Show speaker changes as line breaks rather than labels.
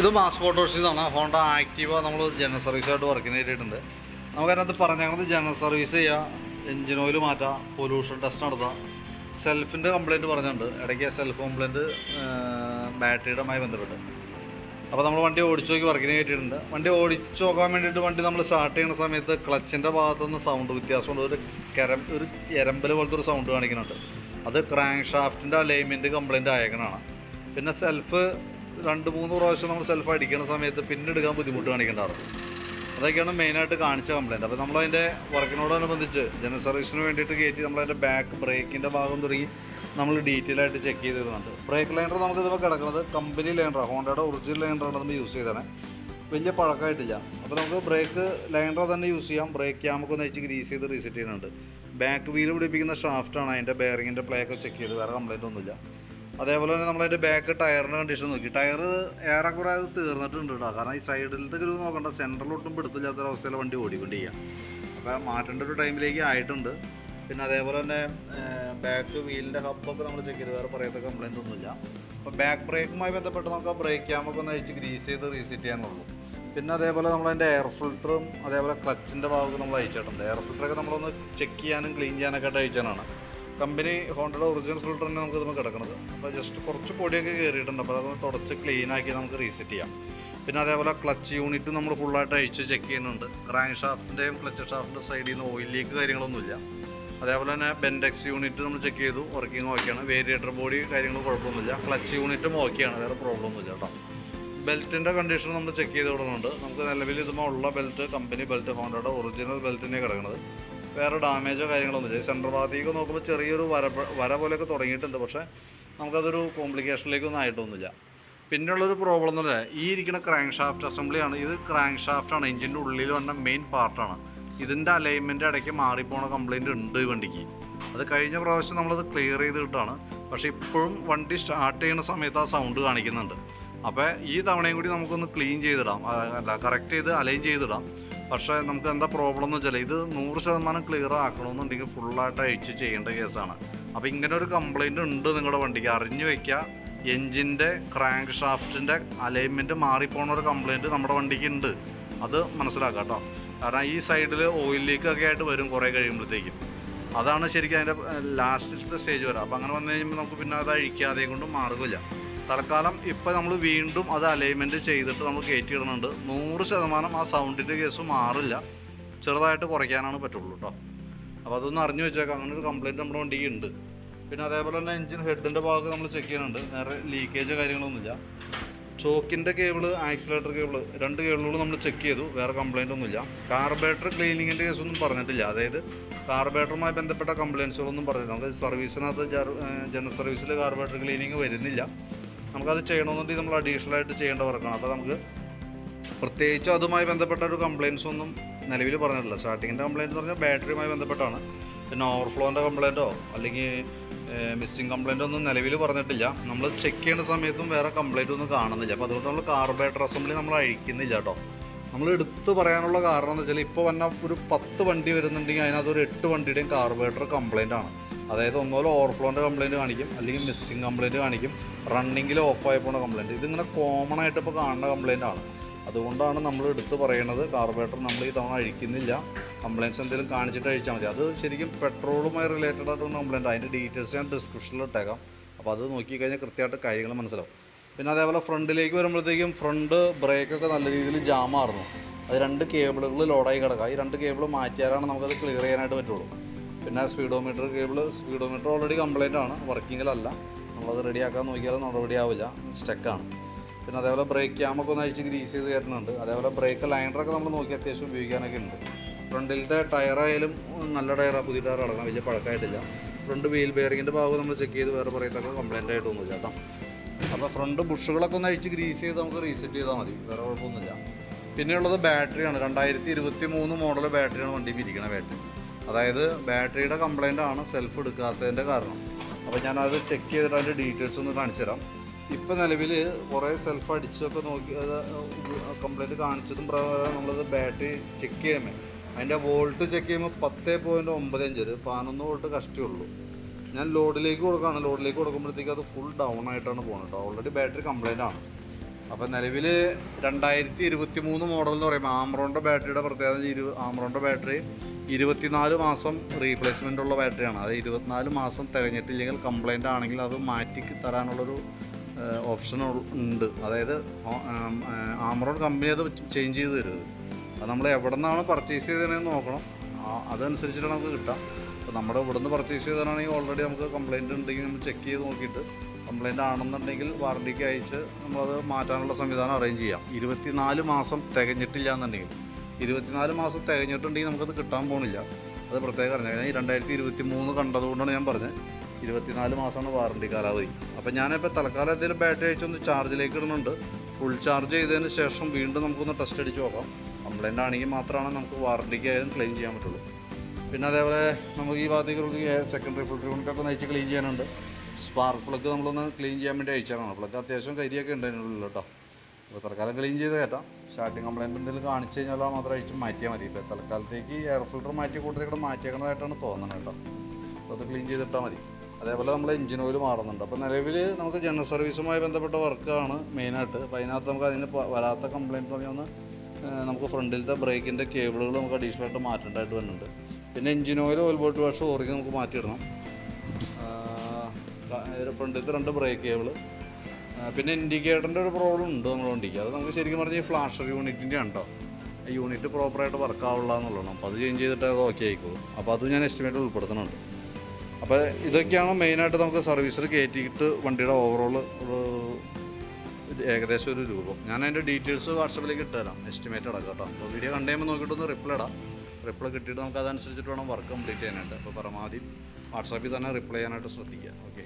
ഇത് മാസ് മോട്ടോഴ്സിന്നാണ് Honda Activa നമ്മൾ ജനറൽ സർവീസായിട്ട് വർക്കിന് കയറ്റിയിട്ടുണ്ട് നമുക്കതിനകത്ത് പറഞ്ഞത് ജനറൽ സർവീസ് ചെയ്യുക എഞ്ചിൻ ഓയിൽ മാറ്റാം പൊല്യൂഷൻ ടെസ്റ്റ് നടത്താം. സെൽഫിന്റെ കംപ്ലയിന്റ് പറഞ്ഞിട്ടുണ്ട്. ഇടയ്ക്ക് സെൽഫ് കംപ്ലയിന്റ് ബാറ്ററിയുടെമായി ബന്ധപ്പെട്ട്. അപ്പോൾ നമ്മൾ വണ്ടി ഓടിച്ചു നോക്കി വർക്കിന് കയറ്റിയിട്ടുണ്ട് വണ്ടി ഓടിച്ചു നോക്കാൻ വേണ്ടിയിട്ട് വണ്ടി നമ്മൾ സ്റ്റാർട്ട് ചെയ്യുന്ന സമയത്ത് ക്ലച്ചിന്റെ ഭാഗത്തുനിന്ന് സൗണ്ട് വ്യത്യാസമുണ്ട്. ഒരു കരം ഒരു എരമ്പൽ പോലത്തെ ഒരു സൗണ്ട് കാണിക്കുന്നുണ്ട്. അത് ക്രാങ്ക് ഷാഫ്റ്റിന്റെ അലൈൻമെന്റ് കംപ്ലയിന്റ് ആയേക്കണാണ് പിന്നെ സെൽഫ് രണ്ട് മൂന്ന് പ്രാവശ്യം നമ്മൾ സെൽഫ് അടിക്കുന്ന സമയത്ത് പിന്നെ എടുക്കാൻ ബുദ്ധിമുട്ട് കാണിക്കേണ്ടതാണ്. അതൊക്കെയാണ് മെയിനായിട്ട് കാണിച്ച കംപ്ലയിന്റ് അപ്പോൾ നമ്മളതിന്റെ വർക്കിനോടനുബന്ധിച്ച് ജന സർവീസിന് വേണ്ടിയിട്ട് കയറ്റി നമ്മളതിന്റെ ബാക്ക് ബ്രേക്കിന്റെ ഭാഗം തുടങ്ങി നമ്മൾ ഡീറ്റെയിൽ ആയിട്ട് ചെക്ക് ചെയ്ത് വരുന്നുണ്ട് ബ്രേക്ക് ലൈനർ നമുക്ക് ഇതിപ്പോൾ കിടക്കുന്നത് കമ്പനി ലൈനറാണ് ഹോണ്ടയുടെ ഒറിജിനൽ ലൈനറാണ് നമ്മൾ യൂസ് ചെയ്തതാണ് വലിയ പഴക്കമായിട്ടില്ല. അപ്പോൾ നമുക്ക് ബ്രേക്ക് ലൈനർ തന്നെ യൂസ് ചെയ്യാം. ബ്രേക്ക് ക്യാമൊക്കെ ഒന്ന് വെച്ച് ഗ്രീസ് ചെയ്ത് റീസെറ്റ് ചെയ്യുന്നുണ്ട്. ബാക്ക് വീൽ പിടിപ്പിക്കുന്ന ഷാഫ്റ്റാണ് അതിന്റെ ബെയറിങ്ങിന്റെ പ്ലേ ഒക്കെ ചെക്ക് ചെയ്ത്. വേറെ കംപ്ലയിന്റ് ഒന്നുമില്ല. അതേപോലെ തന്നെ നമ്മളതിന്റെ ബാക്ക് ടയറിന്റെ കണ്ടീഷൻ നോക്കി. ടയർ ഏറെക്കുറെ അത് തീർന്നിട്ടുണ്ട് കേട്ടോ കാരണം ഈ സൈഡിലത്തെ ഗ്രൂ നോക്കണ്ട. സെന്ററിലോട്ടും പിടുത്തില്ലാത്ത അവസ്ഥയിൽ വണ്ടി ചെയ്യാം അപ്പോൾ മാറ്റേണ്ട ഒരു ടൈമിലേക്ക് ആയിട്ടുണ്ട്. പിന്നെ അതേപോലെ തന്നെ ബാക്ക് വീലിന്റെ ഹബ്ബൊക്കെ നമ്മൾ ചെക്ക് ചെയ്ത്. വേറെ പറയത്ത കംപ്ലയിന്റ് ഒന്നുമില്ല. അപ്പോൾ ബാക്ക് ബ്രേക്കുമായി ബന്ധപ്പെട്ട് നമുക്ക് ആ ബ്രേക്ക് ക്യാമൊക്കെ ഒന്ന് അഴിച്ച് ഗ്രീസ് ചെയ്ത് റീസെറ്റ് ചെയ്യാനുള്ളൂ. പിന്നെ അതേപോലെ നമ്മളതിന്റെ എയർ ഫിൽറ്ററും അതേപോലെ ക്ലച്ചിന്റെ ഭാഗമൊക്കെ നമ്മൾ അയച്ചിട്ടുണ്ട് എയർ ഫിൽറ്ററൊക്കെ നമ്മളൊന്ന് ചെക്ക് ചെയ്യാനും ക്ലീൻ ചെയ്യാനൊക്കെ ആയിട്ട് അയച്ചാണ് കമ്പനി ഹോണ്ടയുടെ ഒറിജിനൽ ഫിൽട്ടർ തന്നെ നമുക്ക് ഇതിന് കിടക്കുന്നത് അപ്പോൾ ജസ്റ്റ് കുറച്ച് പൊടിയൊക്കെ കയറിയിട്ടുണ്ട് അപ്പോൾ അതൊക്കെ തുടച്ച് ക്ലീൻ ആക്കി നമുക്ക് റീസെറ്റ് ചെയ്യാം. പിന്നെ അതേപോലെ ക്ലച്ച് യൂണിറ്റ് നമ്മൾ ഫുള്ളായിട്ട് അഴിച്ച് ചെക്ക് ചെയ്യുന്നുണ്ട്. ക്രാങ്ക് ഷാഫ്റ്റിന്റെയും ക്ലച്ച് ഷാഫ്റ്റിന്റെ സൈഡിൽ നിന്ന് ഓയിൽ ലീക്ക് കാര്യങ്ങളൊന്നുമില്ല. അതേപോലെ തന്നെ ബെൻഡെക്സ് യൂണിറ്റ് നമ്മൾ ചെക്ക് ചെയ്തു. വർക്കിംഗ് ഓക്കെയാണ് വേരിയേറ്റർ ബോഡി കാര്യങ്ങൾ കുഴപ്പമൊന്നുമില്ല. ക്ലച്ച് യൂണിറ്റും ഓക്കെയാണ് വേറെ പ്രോബ്ലം ഒന്നുമില്ല കേട്ടോ. ബെൽറ്റിന്റെ കണ്ടീഷൻ നമ്മൾ ചെക്ക് ചെയ്ത് വിടുന്നുണ്ട് നമുക്ക് നിലവിൽ ഇതുമ്പോൾ ഉള്ള ബെൽറ്റ് കമ്പനി ബെൽറ്റ് ഹോണ്ടയുടെ ഒറിജിനൽ ബെൽറ്റിനെ കിടക്കുന്നത് വേറെ ഡാമേജോ കാര്യങ്ങളൊന്നുമില്ല സെൻട്രൽ ഭാഗത്തേക്ക് നോക്കുമ്പോൾ ചെറിയൊരു വര വര പോലെയൊക്കെ തുടങ്ങിയിട്ടുണ്ട്. പക്ഷേ നമുക്കതൊരു കോംപ്ലിക്കേഷനിലേക്കൊന്നും ആയിട്ടൊന്നുമില്ല. പിന്നെയുള്ളൊരു പ്രോബ്ലം എന്ന് പറഞ്ഞാൽ ഈ ഇരിക്കുന്ന ക്രാങ്ക് ഷാഫ്റ്റ് അസംബ്ലിയാണ് ഇത് ക്രാങ്ക് ഷാഫ്റ്റാണ് എഞ്ചിന്റെ ഉള്ളിൽ വന്ന മെയിൻ പാർട്ടാണ് ഇതിന്റെ അലൈൻമെന്റ് ഇടയ്ക്ക് മാറിപ്പോണ കംപ്ലയിന്റ് ഉണ്ട് ഈ വണ്ടിക്ക്. അത് കഴിഞ്ഞ പ്രാവശ്യം നമ്മളത് ക്ലിയർ ചെയ്ത് കിട്ടാണ് പക്ഷേ ഇപ്പോഴും വണ്ടി സ്റ്റാർട്ട് ചെയ്യുന്ന സമയത്ത് ആ സൗണ്ട് കാണിക്കുന്നുണ്ട്. അപ്പോൾ ഈ തവണയും കൂടി നമുക്കൊന്ന് ക്ലീൻ ചെയ്തിടാം. അല്ല കറക്റ്റ് ചെയ്ത് അലൈൻ ചെയ്തിടാം. പക്ഷേ നമുക്ക് എന്താ പ്രോബ്ലം എന്ന് വെച്ചാൽ ഇത് നൂറ് ശതമാനം ക്ലിയർ ആക്കണമെന്നുണ്ടെങ്കിൽ ഫുള്ളായിട്ട് അഴിച്ച് ചെയ്യേണ്ട കേസാണ്. അപ്പോൾ ഇങ്ങനെ ഒരു കംപ്ലൈന്റ് ഉണ്ട് നിങ്ങളുടെ വണ്ടിക്ക്. അറിഞ്ഞു വയ്ക്കുക എൻജിന്റെ ക്രാങ്ക് ഷാഫ്റ്റിന്റെ അലൈൻമെന്റ് മാറിപ്പോണ ഒരു കംപ്ലൈന്റ് നമ്മുടെ വണ്ടിക്ക് ഉണ്ട്. അത് മനസ്സിലാക്കുക കേട്ടോ കാരണം ഈ സൈഡിൽ ഓയിൽ ലീക്ക് ഒക്കെ ആയിട്ട് വരും കുറേ കഴിയുമ്പോഴത്തേക്കും. അതാണ് ശരിക്കും അതിന്റെ ലാസ്റ്റിലത്തെ സ്റ്റേജ് വരാം. അപ്പോൾ അങ്ങനെ വന്നു കഴിയുമ്പോൾ നമുക്ക് പിന്നെ അത് അഴിക്കാതെ കൊണ്ട് മാർഗമില്ല തൽക്കാലം ഇപ്പം നമ്മൾ വീണ്ടും അത് അലൈൻമെന്റ് ചെയ്തിട്ട് നമ്മൾ കയറ്റിയിടുന്നുണ്ട്. നൂറ് ശതമാനം ആ സൗണ്ടിന്റെ കേസ് മാറില്ല. ചെറുതായിട്ട് കുറയ്ക്കാനാണ് പറ്റുള്ളൂ കേട്ടോ അപ്പോൾ അതൊന്ന് അറിഞ്ഞു വെച്ചേക്കാം. അങ്ങനെ ഒരു കംപ്ലയിന്റ് നമ്മുടെ വണ്ടിക്ക് ഉണ്ട്. പിന്നെ അതേപോലെ തന്നെ എഞ്ചിൻ ഹെഡിന്റെ ഭാഗത്ത് നമ്മൾ ചെക്ക് ചെയ്യുന്നുണ്ട്. വേറെ ലീക്കേജ് കാര്യങ്ങളൊന്നുമില്ല. ചോക്കിന്റെ കേബിൾ ആക്സിലേറ്റർ കേബിൾ രണ്ട് കേബിളുകൾ നമ്മൾ ചെക്ക് ചെയ്തു. വേറെ കംപ്ലയിന്റ് ഒന്നുമില്ല. കാർബേറ്റർ ക്ലീനിങ്ങിന്റെ കേസൊന്നും പറഞ്ഞിട്ടില്ല. അതായത് കാർബേറ്ററുമായി ബന്ധപ്പെട്ട കംപ്ലയിൻസുകളൊന്നും പറഞ്ഞില്ല നമുക്ക് സർവീസിനകത്ത് ജനറൽ സർവീസിൽ കാർബേറ്റർ ക്ലീനിങ് വരുന്നില്ല. നമുക്കത് ചെയ്യണമെന്നുണ്ടെങ്കിൽ നമ്മൾ അഡീഷണൽ ആയിട്ട് ചെയ്യേണ്ട വർക്കാണ് അപ്പോൾ നമുക്ക് പ്രത്യേകിച്ച് അതുമായി ബന്ധപ്പെട്ട ഒരു കംപ്ലയിൻസ് ഒന്നും നിലവിൽ പറഞ്ഞിട്ടില്ല. സ്റ്റാർട്ടിങ്ങിന്റെ കംപ്ലയിന്റ് എന്ന് പറഞ്ഞാൽ ബാറ്ററിയുമായി ബന്ധപ്പെട്ടാണ്. പിന്നെ ഓവർഫ്ലോന്റെ കംപ്ലയിന്റോ അല്ലെങ്കിൽ മിസ്സിങ് കംപ്ലയിന്റ് ഒന്നും നിലവിൽ പറഞ്ഞിട്ടില്ല. നമ്മൾ ചെക്ക് ചെയ്യുന്ന സമയത്തും വേറെ കംപ്ലയിന്റ് ഒന്നും കാണുന്നില്ല. അപ്പോൾ അതുകൊണ്ട് നമ്മൾ കാർബേറ്റർ അസംബ്ലി നമ്മൾ അഴിക്കുന്നില്ല കേട്ടോ. നമ്മൾ എടുത്ത് പറയാനുള്ള കാരണം എന്ന് വെച്ചാൽ ഇപ്പോൾ വന്ന ഒരു പത്ത് വണ്ടി വരുന്നുണ്ടെങ്കിൽ അതിനകത്ത് ഒരു എട്ട് വണ്ടിയുടെയും കാർബേറ്റർ കംപ്ലയിന്റ് ആണ്. അതായത് ഒന്നുപോലെ ഓവർഫ്ലോന്റെ കംപ്ലയിന്റ് കാണിക്കും അല്ലെങ്കിൽ മിസ്സിങ് കംപ്ലയിന്റ് കാണിക്കും റണ്ണിങ്ങിൽ ഓഫായി പോണ കംപ്ലയിന്റ് ഇതിങ്ങനെ കോമൺ ആയിട്ട് ഇപ്പോൾ കാണുന്ന കംപ്ലയിന്റ് ആണ്. അതുകൊണ്ടാണ് നമ്മൾ എടുത്ത് പറയുന്നത് കാർബറേറ്റർ നമ്മൾ ഈ തവണ അഴിക്കുന്നില്ല. കംപ്ലയിൻസ് എന്തെങ്കിലും കാണിച്ചിട്ട് അഴിച്ചാൽ മതി. അത് ശരിക്കും പെട്രോളുമായി റിലേറ്റഡ് ആയിട്ടുള്ള കംപ്ലയിന്റ് അതിന്റെ ഡീറ്റെയിൽസ് ഞാൻ ഡിസ്ക്രിപ്ഷനിൽ ഇട്ടേക്കാം. അപ്പോൾ അത് നോക്കിക്കഴിഞ്ഞാൽ കൃത്യമായിട്ട് കാര്യങ്ങൾ മനസ്സിലാവും. പിന്നെ അതേപോലെ ഫ്രണ്ടിലേക്ക് വരുമ്പോഴത്തേക്കും ഫ്രണ്ട് ബ്രേക്കൊക്കെ നല്ല രീതിയിൽ ജാമായിരുന്നു അത് രണ്ട് കേബിളുകൾ ലോഡായി കിടക്കുക ഈ രണ്ട് കേബിൾ മാറ്റിയാലാണ് നമുക്കത് ക്ലിയർ ചെയ്യാനായിട്ട് പറ്റുള്ളൂ. പിന്നെ speedometer cable speedometer already complaint ആണ്. വർക്കിങ്ങിലല്ല. നമ്മളത് റെഡിയാക്കാൻ നോക്കിയാലും നടപടി ആവില്ല സ്റ്റക്കാണ് പിന്നെ അതേപോലെ ബ്രേക്ക് ക്യാമൊക്കെ ഒന്ന് അഴിച്ച് ഗ്രീസ് ചെയ്ത് തരുന്നുണ്ട്. അതേപോലെ ബ്രേക്ക് ലൈനറൊക്കെ നമ്മൾ നോക്കി അത്യാവശ്യം ഉപയോഗിക്കാനൊക്കെ ഉണ്ട്. ഫ്രണ്ടിലത്തെ ടയറായാലും നല്ല ടയറാണ് പുതിയ ടയർ അടക്കണം വലിയ പഴക്കമായിട്ടില്ല. ഫ്രണ്ട് വീൽ ബെയറിങ്ങിന്റെ ഭാഗം നമ്മൾ ചെക്ക് ചെയ്ത് വേറെ പറയത്തൊക്കെ കംപ്ലൈന്റ് ആയിട്ടൊന്നുമില്ല കേട്ടോ. അപ്പോൾ ഫ്രണ്ട് ബുഷുകളൊക്കെ ഒന്ന് അഴിച്ച് ഗ്രീസ് ചെയ്ത് നമുക്ക് റീസെറ്റ് ചെയ്താൽ മതി. വേറെ കുഴപ്പമൊന്നുമില്ല. പിന്നെയുള്ളത് ബാറ്ററിയാണ് രണ്ടായിരത്തി ഇരുപത്തി മൂന്ന് മോഡൽ ബാറ്ററിയാണ് വണ്ടിയിൽ ഇരിക്കുന്ന ബാറ്ററി അതായത് ബാറ്ററിയുടെ കംപ്ലൈന്റ് ആണ് സെൽഫ് എടുക്കാത്തതിന്റെ കാരണം. അപ്പോൾ ഞാനത് ചെക്ക് ചെയ്തിട്ട് അതിന്റെ ഡീറ്റെയിൽസ് ഒന്ന് കാണിച്ചു തരാം ഇപ്പം നിലവിൽ കുറേ സെൽഫ് അടിച്ചൊക്കെ നോക്കി കംപ്ലൈന്റ് കാണിച്ചതും പ്രകാരം നമ്മളത് ബാറ്ററി ചെക്ക് ചെയ്യുമ്പോൾ അതിന്റെ വോൾട്ട് ചെക്ക് ചെയ്യുമ്പോൾ പത്ത് പോയിന്റ് ഒമ്പത് അഞ്ച് പതിനൊന്ന് വോൾട്ട് കഷ്ടിയുള്ളൂ ഞാൻ ലോഡിലേക്ക് കൊടുക്കുകയാണ് ലോഡിലേക്ക് കൊടുക്കുമ്പോഴത്തേക്ക് അത് ഫുൾ ഡൗൺ ആയിട്ടാണ് പോകുന്നത് കേട്ടോ ഓൾറെഡി ബാറ്ററി കംപ്ലൈന്റ് ആണ്. അപ്പോൾ നിലവിൽ രണ്ടായിരത്തി ഇരുപത്തി മൂന്ന് മോഡൽ എന്ന് പറയുമ്പോൾ ആമറോണിന്റെ ബാറ്ററിയുടെ പ്രത്യേകത ഇരു ആമറോണിന്റെ ബാറ്ററി ഇരുപത്തിനാല് മാസം റീപ്ലേസ്മെന്റ് ഉള്ള ബാറ്ററിയാണ് അത് ഇരുപത്തിനാല് മാസം തികഞ്ഞിട്ടില്ലെങ്കിൽ കംപ്ലൈന്റ് ആണെങ്കിൽ അത് മാറ്റി തരാനുള്ളൊരു ഓപ്ഷൻ ഉണ്ട്. അതായത് ആമറോൺ കമ്പനി അത് ചേഞ്ച് ചെയ്ത് തരുത് അത് നമ്മൾ എവിടെ നിന്നാണ് പർച്ചേസ് ചെയ്തതെന്ന് നോക്കണം. അതനുസരിച്ചിട്ടാണ് നമുക്ക് കിട്ടാം. അപ്പോൾ നമ്മുടെ ഇവിടെ നിന്ന് പർച്ചേസ് ചെയ്തതാണെങ്കിൽ ഓൾറെഡി നമുക്ക് കംപ്ലൈന്റ് ഉണ്ടെങ്കിൽ നമ്മൾ ചെക്ക് ചെയ്ത് നോക്കിയിട്ട് കംപ്ലൈന്റ് ആണെന്നുണ്ടെങ്കിൽ വാറണ്ടിക്ക് അയച്ച് നമ്മളത് മാറ്റാനുള്ള സംവിധാനം അറേഞ്ച് ചെയ്യാം. ഇരുപത്തിനാല് മാസം തികഞ്ഞിട്ടില്ല എന്നുണ്ടെങ്കിൽ ഇരുപത്തിനാല് മാസം തികഞ്ഞിട്ടുണ്ടെങ്കിൽ നമുക്കത് കിട്ടാൻ പോകുന്നില്ല അത് പ്രത്യേകം അറിഞ്ഞാൽ ഞാൻ രണ്ടായിരത്തി ഇരുപത്തി മൂന്ന് കണ്ടതുകൊണ്ടാണ് ഞാൻ പറഞ്ഞത്. ഇരുപത്തിനാല് മാസമാണ് വാറണ്ടി കാലാവധി. അപ്പോൾ ഞാനിപ്പോൾ തൽക്കാലം എന്തെങ്കിലും ബാറ്ററി അയച്ചൊന്ന് ചാർജിലേക്ക് ഇടുന്നുണ്ട്. ഫുൾ ചാർജ് ചെയ്തതിന് ശേഷം വീണ്ടും നമുക്കൊന്ന് ടെസ്റ്റ് അടിച്ച് നോക്കാം. കംപ്ലൈന്റ് ആണെങ്കിൽ മാത്രമാണ് നമുക്ക് വാറണ്ടിക്ക് ആയാലും ക്ലെയിം ചെയ്യാൻ പറ്റുള്ളൂ. പിന്നെ അതേപോലെ നമുക്ക് ഈ ഭാഗത്തേക്ക് സെക്കൻഡറി ഫിൽറ്റർ യൂണിറ്റൊക്കെ നയിച്ച് ക്ലീൻ ചെയ്യാനുണ്ട്. സ്പാർക്ക് പ്ലഗ് നമ്മളൊന്ന് ക്ലീൻ ചെയ്യാൻ വേണ്ടി അയച്ചാണ് പ്ലഗ് അത്യാവശ്യം കരിയൊക്കെ ഉണ്ട് അതിനുള്ളിൽ കേട്ടോ. അപ്പോൾ തൽക്കാലം ക്ലീൻ ചെയ്ത് കയറ്റാം സ്റ്റാർട്ടിങ് കംപ്ലൈന്റ് എന്തെങ്കിലും കാണിച്ചു കഴിഞ്ഞാൽ മാത്രം അഴിച്ച് മാറ്റിയാൽ മതി. ഇപ്പോൾ തൽക്കാലത്തേക്ക് എയർ ഫിൽറ്റർ മാറ്റി കൂട്ടത്തിൽ മാറ്റിയേക്കുന്നതായിട്ടാണ് തോന്നുന്നത് കേട്ടോ. അപ്പോൾ അത് ക്ലീൻ ചെയ്തിട്ടാൽ മതി. അതേപോലെ നമ്മൾ എഞ്ചിൻ ഓയിൽ മാറുന്നുണ്ട്. അപ്പോൾ നിലവിൽ നമുക്ക് ജനറൽ സർവീസുമായി ബന്ധപ്പെട്ട വർക്കാണ് മെയിനായിട്ട് അപ്പോൾ അതിനകത്ത് നമുക്ക് അതിന് വരാത്ത കംപ്ലയിന്റ് പറഞ്ഞാൽ ഒന്ന് നമുക്ക് ഫ്രണ്ടിലത്തെ ബ്രേക്കിന്റെ കേബിളുകൾ നമുക്ക് അഡീഷണൽ ആയിട്ട് മാറ്റേണ്ടതായിട്ട് വരുന്നുണ്ട്. പിന്നെ engine oil oil bolt wash ഓറിക്ക് നമുക്ക് മാറ്റിയിടണം. ഫ്രണ്ടിലത്തെ രണ്ട് ബ്രേക്ക് കേബിൾ പിന്നെ ഇൻഡിക്കേറ്ററിന്റെ ഒരു പ്രോബ്ലം ഉണ്ട് നമ്മുടെ വണ്ടിക്ക് അത് നമുക്ക് ശരിക്കും പറഞ്ഞാൽ ഈ ഫ്ലാഷർ യൂണിറ്റിന്റെ ഉണ്ടോ യൂണിറ്റ് പ്രോപ്പറായിട്ട് വർക്ക് ആവില്ല എന്നുള്ളതാണ്. അപ്പോൾ അത് ചേഞ്ച് ചെയ്തിട്ട് അത് ഓക്കെ ആയിക്കോളും അപ്പോൾ അതും ഞാൻ എസ്റ്റിമേറ്റ് ഉൾപ്പെടുത്തുന്നുണ്ട്. അപ്പോൾ ഇതൊക്കെയാണ് മെയിനായിട്ട് നമുക്ക് സർവീസിൽ കയറ്റിയിട്ട് വണ്ടിയുടെ ഓവറോൾ ഏകദേശം ഒരു രൂപം. ഞാൻ അതിന്റെ ഡീറ്റെയിൽസ് വാട്സപ്പിലേക്ക് ഇട്ടുതരാം എസ്റ്റിമേറ്റ് അടക്കാം കേട്ടോ അപ്പോൾ വീഡിയോ കണ്ടു കഴിയുമ്പോൾ നോക്കിയിട്ടൊന്ന് റിപ്ലൈ ഇടാം. റിപ്ലൈ കിട്ടിയിട്ട് നമുക്ക് അതനുസരിച്ചിട്ട് വേണം വർക്ക് കംപ്ലീറ്റ് ചെയ്യാനായിട്ട്. അപ്പോൾ പരമാവധി വാട്സാപ്പിൽ തന്നെ റിപ്ലൈ ചെയ്യാനായിട്ട് ശ്രദ്ധിക്കുക. ഓക്കെ